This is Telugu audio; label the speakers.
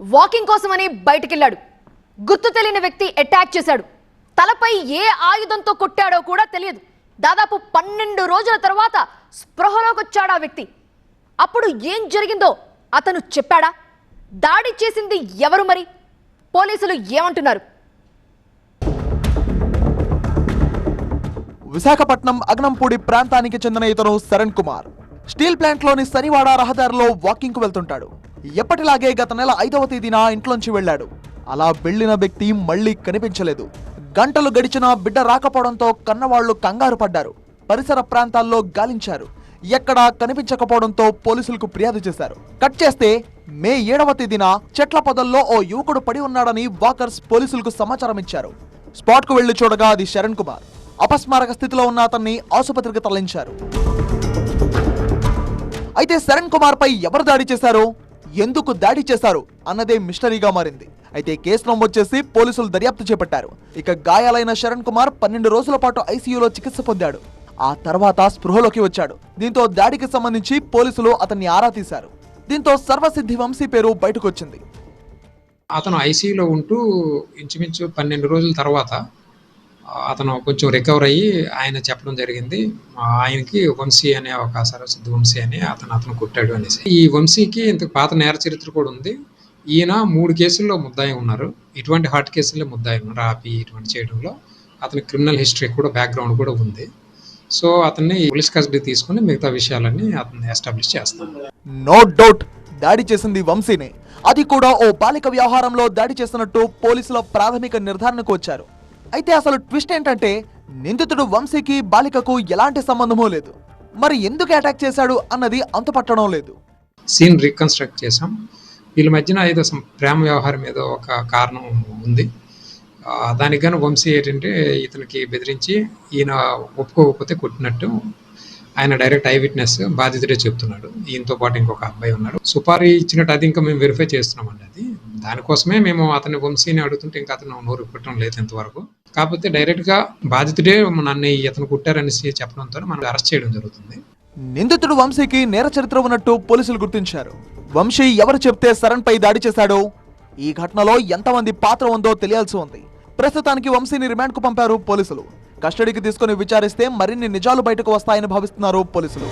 Speaker 1: వాకింగ్ కోసమని బయటికెళ్ళాడు. గుర్తు తెలియని వ్యక్తి అటాక్ చేశాడు. తలపై ఏ ఆయుధంతో కొట్టాడో కూడా తెలియదు. దాదాపు పన్నెండు రోజుల తర్వాత స్పృహలోకొచ్చాడు ఆ వ్యక్తి. అప్పుడు ఏం జరిగిందో అతను చెప్పాడా? దాడి చేసింది ఎవరు మరి? పోలీసులు ఏమంటున్నారు?
Speaker 2: విశాఖపట్నం అగ్నంపూడి ప్రాంతానికి చెందిన ఇతను శరణ్ కుమార్. స్టీల్ ప్లాంట్లోని శనివాడ రహదారిలో వాకింగ్కు వెళ్తుంటాడు. ఎప్పటిలాగే గత నెల ఐదవ తేదీన ఇంట్లోంచి వెళ్ళాడు. అలా వెళ్ళిన వ్యక్తి మళ్ళీ కనిపించలేదు. గంటలు గడిచినా బిడ్డ రాకపోవడంతో కన్నవాళ్ళు కంగారు పడ్డారు. పరిసర ప్రాంతాల్లో గాలించారు. ఎక్కడా కనిపించకపోవడంతో పోలీసులకు ఫిర్యాదు చేశారు. కట్ చేస్తే మే ఏడవ తేదీన చెట్ల పొదల్లో ఓ యువకుడు పడి ఉన్నాడని వాకర్స్ పోలీసులకు సమాచారం ఇచ్చారు. స్పాట్కు వెళ్ళి చూడగా అది శరణ్ కుమార్. అపస్మారక స్థితిలో ఉన్న అతన్ని ఆసుపత్రికి తరలించారు. అయితే శరణ్ కుమార్ పై ఎవరు దాడి చేశారో? ఎందుకు దాడి చేశారు అన్నదే మిస్టరీగా మారింది. అయితే కేసు నమోదు చేసి పోలీసులు దర్యాప్తు చేపట్టారు. ఇక గాయాలైన శరణ్ కుమార్ పన్నెండు రోజుల పాటు ఐసీయూలో చికిత్స పొందాడు. ఆ తర్వాత స్పృహలోకి వచ్చాడు. దీంతో దాడికి సంబంధించి పోలీసులు అతన్ని ఆరా తీశారు. దీంతో సర్వసిద్ధి వంశీ పేరు బయటకొచ్చింది
Speaker 3: అతను ఐసీయూలో ఉంటూ ఇంచుమించు పన్నెండు రోజుల తర్వాత అతను కొంచెం రికవర్ అయ్యి ఆయన చెప్పడం జరిగింది ఆయనకి వంశీ అనే ఒక సరస్వతి వంశీ అని అతను అతను కొట్టాడు అనేసి. ఈ వంశీకి ఇంత పాత నేర చరిత్ర కూడా ఉంది. ఈయన మూడు కేసుల్లో ముద్దాయి ఉన్నారు. ఇటువంటి హార్ట్ కేసుల్లో ముద్దాయి ఉన్నారు. ఆపి ఇటువంటి చేయడంలో అతని క్రిమినల్ హిస్టరీ కూడా బ్యాక్గ్రౌండ్ కూడా ఉంది. సో అతన్ని పోలీస్ కస్టడీ తీసుకుని మిగతా విషయాలన్నీ అతన్ని ఎస్టాబ్లిష్ చేస్తాం.
Speaker 2: నో డౌట్ దాడి చేసింది వంశీనే. అది కూడా ఓ బాలిక వ్యవహారంలో దాడి చేస్తున్నట్టు పోలీసుల ప్రాథమిక నిర్ధారణకు వచ్చారు. అయితే అసలు ట్విస్ట్ ఏంటంటే నిందితుడు వంశీకి బాలికకు ఎలాంటి సంబంధమూ లేదు. మరి ఎందుకు అటాక్ చేశాడు అన్నది అంతుపట్టడం లేదు.
Speaker 3: సీన్ రీకన్స్ట్రక్ట్ చేసాం వీళ్ళ మధ్యన ఏదో ప్రేమ వ్యవహారం ఏదో ఒక కారణం ఉంది. దానికి గాను వంశీ ఏంటంటే ఇతనికి బెదిరించి ఈయన ఒప్పుకోకపోతే కొట్టినట్టు ఆయన డైరెక్ట్ ఐ విట్నెస్ బాధితుడే చెప్తున్నాడు. ఈయనతో పాటు ఇంకొక అబ్బాయి ఉన్నాడు. సుపారీ ఇచ్చినట్టు అది ఇంకా మేము వెరిఫై చేస్తున్నామండి అది. దానికోసమే మేము అతని వంశీని అడుగుతుంటే ఇంకా అతను నోరు పెట్టడం లేదు ఇంతవరకు. కాకపోతే డైరెక్ట్గా బాధితుడే నన్ను ఇతను కుట్టారనేసి చెప్పడంతో మనం అరెస్ట్ చేయడం జరుగుతుంది.
Speaker 2: నిందితుడు వంశీకి నేర చరిత్ర ఉన్నట్టు పోలీసులు గుర్తించారు. వంశీ ఎవరు చెప్తే శరణ్ పై దాడి చేశాడో ఈ ఘటనలో ఎంతమంది పాత్ర ఉందో తెలియాల్సి ఉంది. ప్రస్తుతానికి వంశీని రిమాండ్కు పంపారు పోలీసులు. కస్టడీకి తీసుకుని విచారిస్తే మరిన్ని నిజాలు బయటకు వస్తాయని భావిస్తున్నారు పోలీసులు.